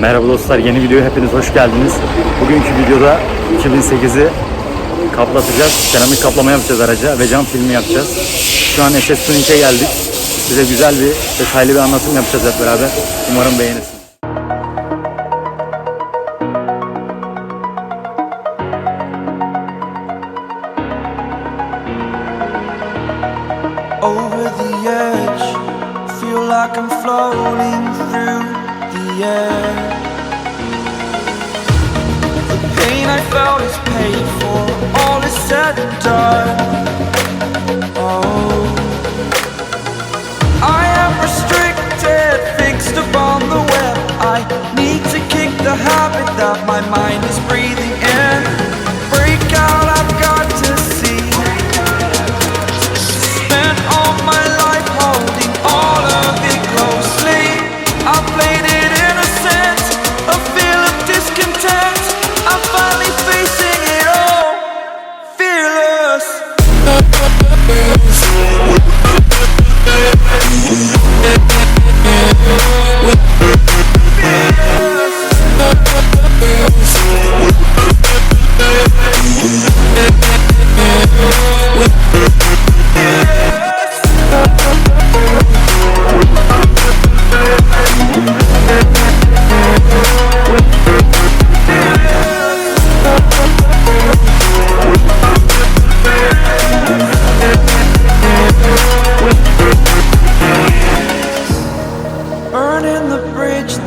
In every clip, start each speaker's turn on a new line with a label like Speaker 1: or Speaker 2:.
Speaker 1: Merhaba dostlar, yeni videoya hepiniz hoş geldiniz. Bugünkü videoda 2008'i kaplatacağız. Seramik kaplama yapacağız araca ve cam filmi yapacağız. Şu an SS Tuning'e geldik. Size güzel bir, detaylı bir anlatım yapacağız hep beraber. Umarım beğenirsiniz.
Speaker 2: over the edge. Feel like I'm floating through the. The pain I felt is paid for, all is said and done. Oh,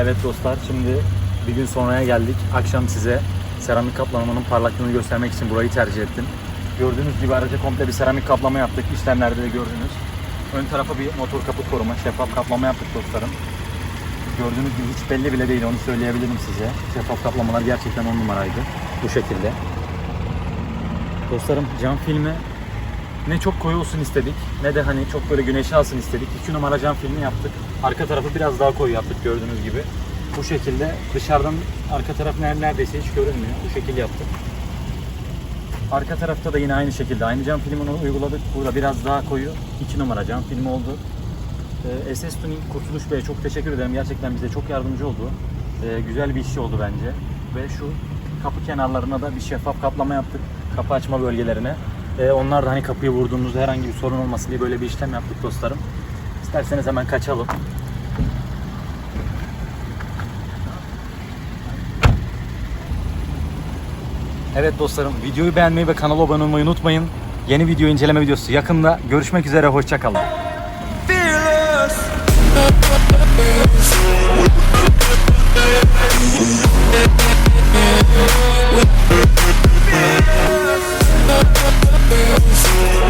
Speaker 1: Evet dostlar, şimdi bir gün sonraya geldik. Akşam size seramik kaplamanın parlaklığını göstermek için burayı tercih ettim. Gördüğünüz gibi araca komple bir seramik kaplama yaptık. İşlemlerde de gördünüz. Ön tarafa bir motor kaput koruma, şeffaf kaplama yaptık dostlarım. Gördüğünüz gibi hiç belli bile değil onu söyleyebilirim size. Şeffaf kaplamalar gerçekten on numaraydı. Bu şekilde. Dostlarım cam filmi ne çok koyu olsun istedik ne de hani çok böyle güneşli alsın istedik. 2 numara cam filmi yaptık. Arka tarafı biraz daha koyu yaptık gördüğünüz gibi. Bu şekilde dışarıdan arka taraf ner- neredeyse hiç görünmüyor. Bu şekilde yaptık. Arka tarafta da yine aynı şekilde aynı cam filmini uyguladık. Burada biraz daha koyu 2 numara cam filmi oldu. Ee, SS Tuning Kurtuluş Bey'e çok teşekkür ederim. Gerçekten bize çok yardımcı oldu. Ee, güzel bir işçi oldu bence. Ve şu kapı kenarlarına da bir şeffaf kaplama yaptık. Kapı açma bölgelerine. Ee, onlar da hani kapıyı vurduğumuzda herhangi bir sorun olmasın diye böyle bir işlem yaptık dostlarım. İsterseniz hemen kaçalım. Evet dostlarım videoyu beğenmeyi ve kanala abone olmayı unutmayın. Yeni video inceleme videosu yakında. Görüşmek üzere hoşçakalın.